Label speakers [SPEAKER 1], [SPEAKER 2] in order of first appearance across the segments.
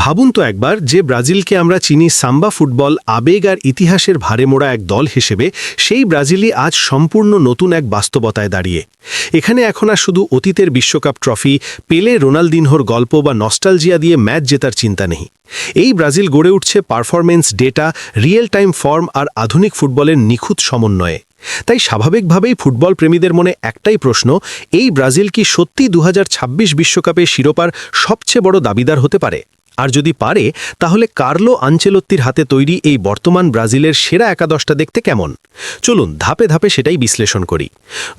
[SPEAKER 1] ভাবুন তো একবার যে ব্রাজিলকে আমরা চিনি সাম্বা ফুটবল আবেগ আর ইতিহাসের ভারে মোড়া এক দল হিসেবে, সেই ব্রাজিলই আজ সম্পূর্ণ নতুন এক বাস্তবতায় দাঁড়িয়ে। এখানে এখন আর শুধু অতীতের বিশ্বকাপ ট্রফি, পেলে রোনালদিনহোর গল্প বা নস্টালজিয়া দিয়ে ম্যাচ জেতার চিন্তা নেই। এই ব্রাজিল গড়ে উঠছে performance data real time form আর আধুনিক ফুটবলের নিখুঁত সমন্বয়ে। তাই স্বাভাবিকভাবেই ফুটবল প্রেমীদের মনে একটাই প্রশ্ন, এই ব্রাজিল কি সত্যি দু বিশ্বকাপে শিরোপার সবচেয়ে বড় দাবিদার হতে পারে? আর যদি পারে, তাহলে কার্লো আঞ্চেলত্তির হাতে তৈরি এই বর্তমান ব্রাজিলের সেরা একাদশটা দেখতে কেমন? চলুন ধাপে ধাপে সেটাই বিশ্লেষণ করি।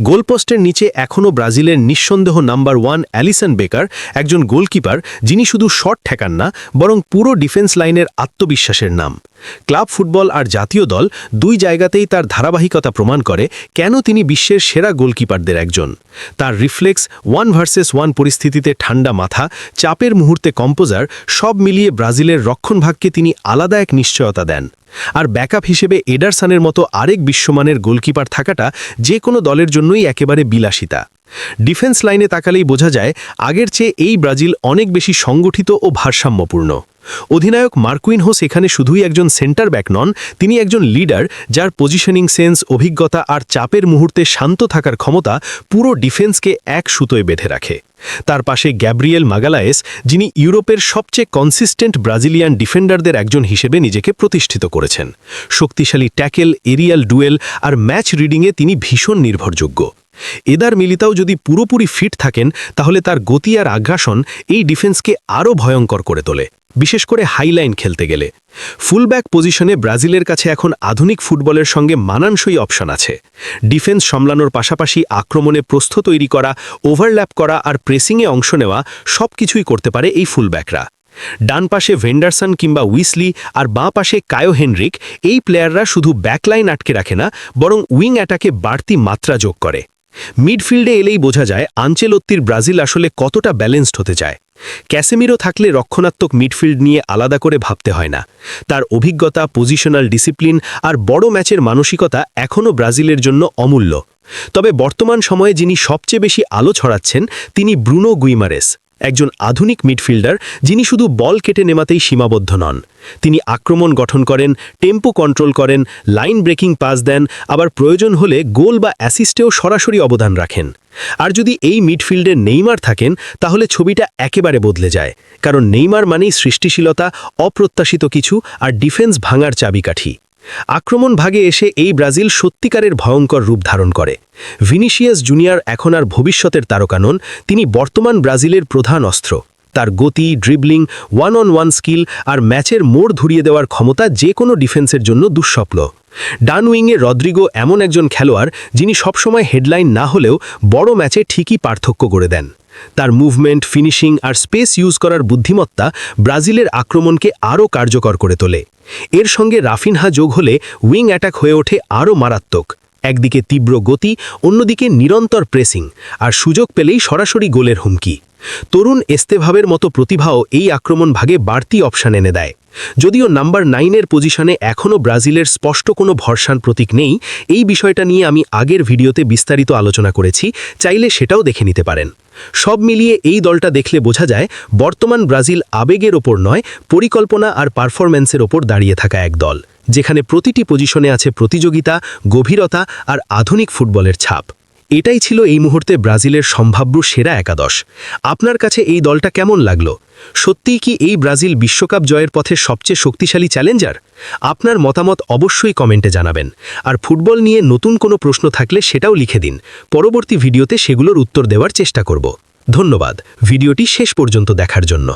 [SPEAKER 1] গোলপোস্টের নিচে এখনও ব্রাজিলের নিঃসন্দেহ নাম্বার ওয়ান অ্যালিসন বেকার, একজন গোলকিপার, যিনি শুধু শট ঠেকান না, বরং পুরো ডিফেন্স লাইনের আত্মবিশ্বাসের নাম। ক্লাব ফুটবল আর জাতীয় দল দুই জায়গাতেই তার ধারাবাহিকতা প্রমাণ করে কেন তিনি বিশ্বের সেরা গোলকিপারদের একজন। তার রিফ্লেক্স ওয়ান ভার্সেস ওয়ান পরিস্থিতিতে ঠান্ডা মাথা, চাপের মুহূর্তে কম্পোজার সব মিলিয়ে ব্রাজিলের রক্ষণভাগকে তিনি আলাদা এক নিশ্চয়তা দেন। আর ব্যাকআপ হিসেবে এডারসানের মতো আরেক বিশ্বমানের গোলকিপার থাকাটা যে কোনো দলের জন্যই একেবারে বিলাসিতা। ডিফেন্স লাইনে তাকালেই বোঝা যায়, আগের চেয়ে এই ব্রাজিল অনেক বেশি সংগঠিত ও ভারসাম্যপূর্ণ। অধিনায়ক মার্কুইনহোস এখানে শুধুই একজন সেন্টার ব্যাক নন, তিনি একজন লিডার যার পজিশনিং সেন্স অভিজ্ঞতা আর চাপের মুহূর্তে শান্ত থাকার ক্ষমতা পুরো ডিফেন্সকে এক সুতোয় বেঁধে রাখে। তার পাশে গ্যাব্রিয়েল মাগালায়েস, যিনি ইউরোপের সবচেয়ে কনসিস্টেন্ট ব্রাজিলিয়ান ডিফেন্ডারদের একজন হিসেবে নিজেকে প্রতিষ্ঠিত করেছেন। শক্তিশালী ট্যাকেল এরিয়াল ডুয়েল আর ম্যাচ রিডিংয়ে তিনি ভীষণ নির্ভরযোগ্য। এদার মিলিতাও যদি পুরোপুরি ফিট থাকেন, তাহলে তার গতি আর আগ্রাসন এই ডিফেন্সকে আরও ভয়ঙ্কর করে তোলে। বিশেষ করে হাইলাইন খেলতে গেলে। ফুলব্যাক পজিশনে ব্রাজিলের কাছে এখন আধুনিক ফুটবলের সঙ্গে মানানসই অপশন আছে। ডিফেন্স সামলানোর পাশাপাশি আক্রমণে প্রস্থ তৈরি করা, ওভারল্যাপ করা আর প্রেসিংয়ে অংশ নেওয়া সব কিছুই করতে পারে এই ফুলব্যাকরা। ডান পাশে ভেন্ডারসন কিংবা উইসলি আর বাঁ পাশে কায়ো হেনরিক এই প্লেয়াররা শুধু ব্যাকলাইন আটকে রাখে না, বরং উইং অ্যাটাকে বাড়তি মাত্রা যোগ করে। মিডফিল্ডে এলেই বোঝা যায় আঞ্চেলত্তির ব্রাজিল আসলে কতটা ব্যালেন্সড হতে চায়। ক্যাসেমিরো থাকলে রক্ষণাত্মক মিডফিল্ড নিয়ে আলাদা করে ভাবতে হয় না। তার অভিজ্ঞতা, পজিশনাল ডিসিপ্লিন আর বড় ম্যাচের মানসিকতা এখনও ব্রাজিলের জন্য অমূল্য। তবে বর্তমান সময়ে যিনি সবচেয়ে বেশি আলো ছড়াচ্ছেন, তিনি ব্রুনো গুইমারেস, একজন আধুনিক মিডফিল্ডার যিনি শুধু বল কেটে নেমাতেই সীমাবদ্ধ নন। তিনি আক্রমণ গঠন করেন, টেম্পো কন্ট্রোল করেন, লাইন ব্রেকিং পাস দেন, আবার প্রয়োজন হলে গোল বা অ্যাসিস্টেও সরাসরি অবদান রাখেন। আর যদি এই মিডফিল্ডে নেইমার থাকেন, তাহলে ছবিটা একেবারে বদলে যায়, কারণ নেইমার মানেই সৃষ্টিশীলতা, অপ্রত্যাশিত কিছু আর ডিফেন্স ভাঙার চাবিকাঠি। আক্রমণ ভাগে এসে এই ব্রাজিল সত্যিকারের ভয়ঙ্কর রূপ ধারণ করে। ভিনিশিয়াস জুনিয়র এখন আর ভবিষ্যতের তারকানন, তিনি বর্তমান ব্রাজিলের প্রধান অস্ত্র। তার গতি dribbling one on one skill আর ম্যাচের মোড় ধরিয়ে দেওয়ার ক্ষমতা যে কোনো ডিফেন্সের জন্য দুঃস্বপ্ন। ডান উইংয়ে রদ্রিগো এমন একজন খেলোয়াড় যিনি সবসময় হেডলাইন না হলেও বড় ম্যাচে ঠিকই পার্থক্য করে দেন। তার মুভমেন্ট, ফিনিশিং আর স্পেস ইউজ করার বুদ্ধিমত্তা ব্রাজিলের আক্রমণকে আরও কার্যকর করে তোলে। এর সঙ্গে রাফিনহা যোগ হলে উইং অ্যাটাক হয়ে ওঠে আরও মারাত্মক। একদিকে তীব্র গতি, অন্যদিকে নিরন্তর প্রেসিং, আর সুযোগ পেলেই সরাসরি গোলের হুমকি। তরুণ এস্তেভাবের মতো প্রতিভাও এই আক্রমণ ভাগে বাড়তি অপশান এনে দেয়। যদিও নাম্বার নাইনের পজিশনে এখনও ব্রাজিলের স্পষ্ট কোনো ভরসান প্রতীক নেই, এই বিষয়টা নিয়ে আমি আগের ভিডিওতে বিস্তারিত আলোচনা করেছি, চাইলে সেটাও দেখে নিতে পারেন। সব মিলিয়ে এই দলটা দেখলে বোঝা যায়, বর্তমান ব্রাজিল আবেগের ওপর নয়, পরিকল্পনা আর পারফরম্যান্সের ওপর দাঁড়িয়ে থাকা এক দল, যেখানে প্রতিটি পজিশনে আছে প্রতিযোগিতা, গভীরতা আর আধুনিক ফুটবলের ছাপ। এটাই ছিল এই মুহূর্তে ব্রাজিলের সম্ভাব্য সেরা একাদশ। আপনার কাছে এই দলটা কেমন লাগল? সত্যিই কি এই ব্রাজিল বিশ্বকাপ জয়ের পথে সবচেয়ে শক্তিশালী চ্যালেঞ্জার? আপনার মতামত অবশ্যই কমেন্টে জানাবেন। আর ফুটবল নিয়ে নতুন কোনো প্রশ্ন থাকলে সেটাও লিখে দিন। পরবর্তী ভিডিওতে সেগুলোর উত্তর দেওয়ার চেষ্টা করব। ধন্যবাদ। ভিডিওটি শেষ পর্যন্ত দেখার জন্য।